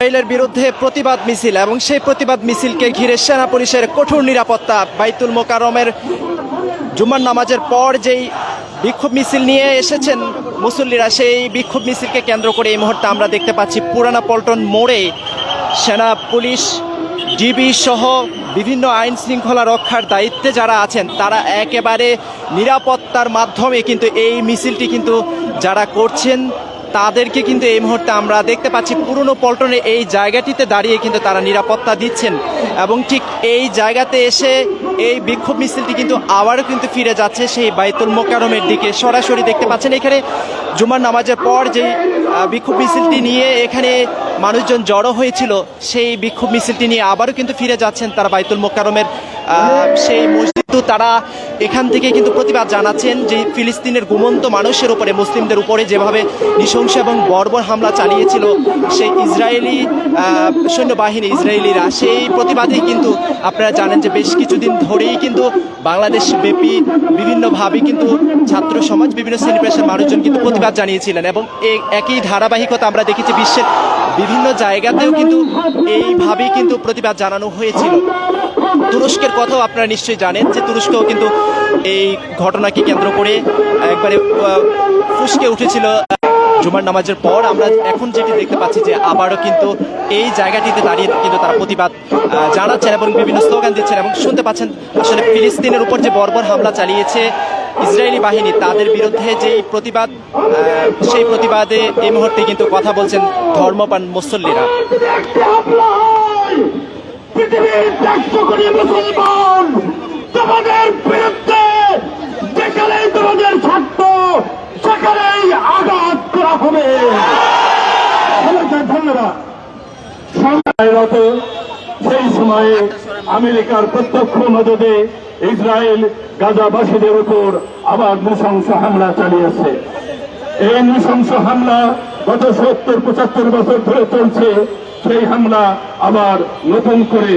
ইসরায়েলের বিরুদ্ধে প্রতিবাদ মিছিল এবং সেই প্রতিবাদ মিছিলকে ঘিরে সেনা পুলিশের কঠোর নিরাপত্তা। বাইতুল মোকারমের জুম্মার নামাজের পর যেই বিক্ষোভ মিছিল নিয়ে এসেছেন মুসল্লিরা, সেই বিক্ষোভ মিছিলকে কেন্দ্র করে এই মুহূর্তে আমরা দেখতে পাচ্ছি পুরানা পল্টন মোড়ে সেনা পুলিশ, ডিবি সহ বিভিন্ন আইন শৃঙ্খলা রক্ষার দায়িত্বে যারা আছেন, তারা একেবারে নিরাপত্তার মাধ্যমে কিন্তু এই মিছিলটি কিন্তু যারা করছেন তাদেরকে কিন্তু এই মুহূর্তে আমরা দেখতে পাচ্ছি পুরনো পল্টনে এই জায়গাটিতে দাঁড়িয়ে কিন্তু তারা নিরাপত্তা দিচ্ছেন। এবং ঠিক এই জায়গাতে এসে এই বিক্ষোভ মিছিলটি কিন্তু আবারও কিন্তু ফিরে যাচ্ছে সেই বাইতুল মোকারমের দিকে। সরাসরি দেখতে পাচ্ছেন এখানে জুমার নামাজের পর যেই বিক্ষোভ মিছিলটি নিয়ে এখানে মানুষজন জড়ো হয়েছিল, সেই বিক্ষোভ মিছিলটি নিয়ে আবারও কিন্তু ফিরে যাচ্ছেন তারা বাইতুল মোকারমের সেই মসজিদ। তারা এখান থেকে কিন্তু প্রতিবাদ জানাচ্ছেন যে ফিলিস্তিনের ঘুমন্ত মানুষের উপরে, মুসলিমদের উপরে যেভাবে নৃশংস এবং বর্বর হামলা চালিয়েছিল সেই ইসরায়েলি সৈন্যবাহিনী ইসরায়েলিরা, সেই প্রতিবাদেই কিন্তু আপনারা জানেন যে বেশ কিছুদিন ধরেই কিন্তু বাংলাদেশ ব্যাপী বিভিন্নভাবে কিন্তু ছাত্র সমাজ, বিভিন্ন পেশার মানুষজন কিন্তু প্রতিবাদ জানিয়েছিলেন এবং একই ধারাবাহিকতা আমরা দেখেছি বিশ্বের বিভিন্ন জায়গাতেও কিন্তু এইভাবেই কিন্তু প্রতিবাদ জানানো হয়েছিল। তুরস্কের কথাও আপনারা নিশ্চয়ই জানেন যে তুরস্কও কিন্তু এই ঘটনাকে কেন্দ্র করে একবারে ফুসকে উঠেছিল। জুমার নামাজের পর আমরা এখন যেটি দেখতে পাচ্ছি যে আবারও কিন্তু এই জায়গাটিতে দাঁড়িয়ে কিন্তু তারা প্রতিবাদ জানাচ্ছেন এবং বিভিন্ন স্লোগান দিচ্ছেন এবং শুনতে পাচ্ছেন আসলে ফিলিস্তিনের উপর যে বর্বর হামলা চালিয়েছে ইসরায়েলি বাহিনী তাদের বিরুদ্ধে যে প্রতিবাদ সেই প্রতিবাদে এই মুহূর্তে কিন্তু কথা বলছেন ধর্মপান মুসল্লিরা। তোমাদের আঘাত হবে। ধন্যবাদ। সেই সময়ে আমেরিকার প্রত্যক্ষ মদদে ইসরায়েল গাজাবাসীদের উপর আবার নৃশংস হামলা চালিয়েছে। এই নৃশংস হামলা গত সত্তর, পঁচাত্তর বছর ধরে চলছে। সেই হামলা আবার নতুন করে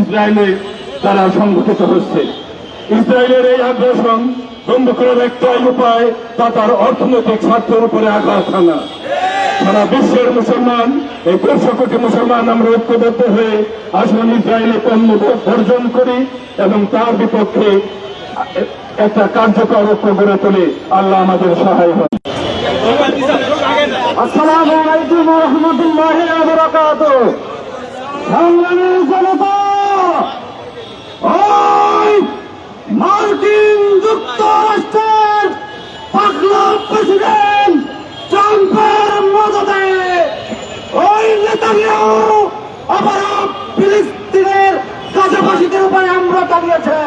ইসরায়েলে দ্বারা সংঘটিত হচ্ছে। ইসরায়েলের এই আগ্রাসন বন্ধ করার একটাই উপায় তা তার অর্থনৈতিক স্বার্থের উপরে আঘাত হানা। সারা বিশ্বের মুসলমান, এই দেড়শো কোটি মুসলমান আমরা ঐক্যবদ্ধ হয়ে আসুন ইসরায়েলে পণ্য বর্জন করি এবং তার বিপক্ষে একটা কার্যকর ঐক্য গড়ে তোলে আল্লাহ আমাদের সহায় হয় আসসালামু রহমতুল্লাহ জনতা! তোমরা দাঁড়িয়েছে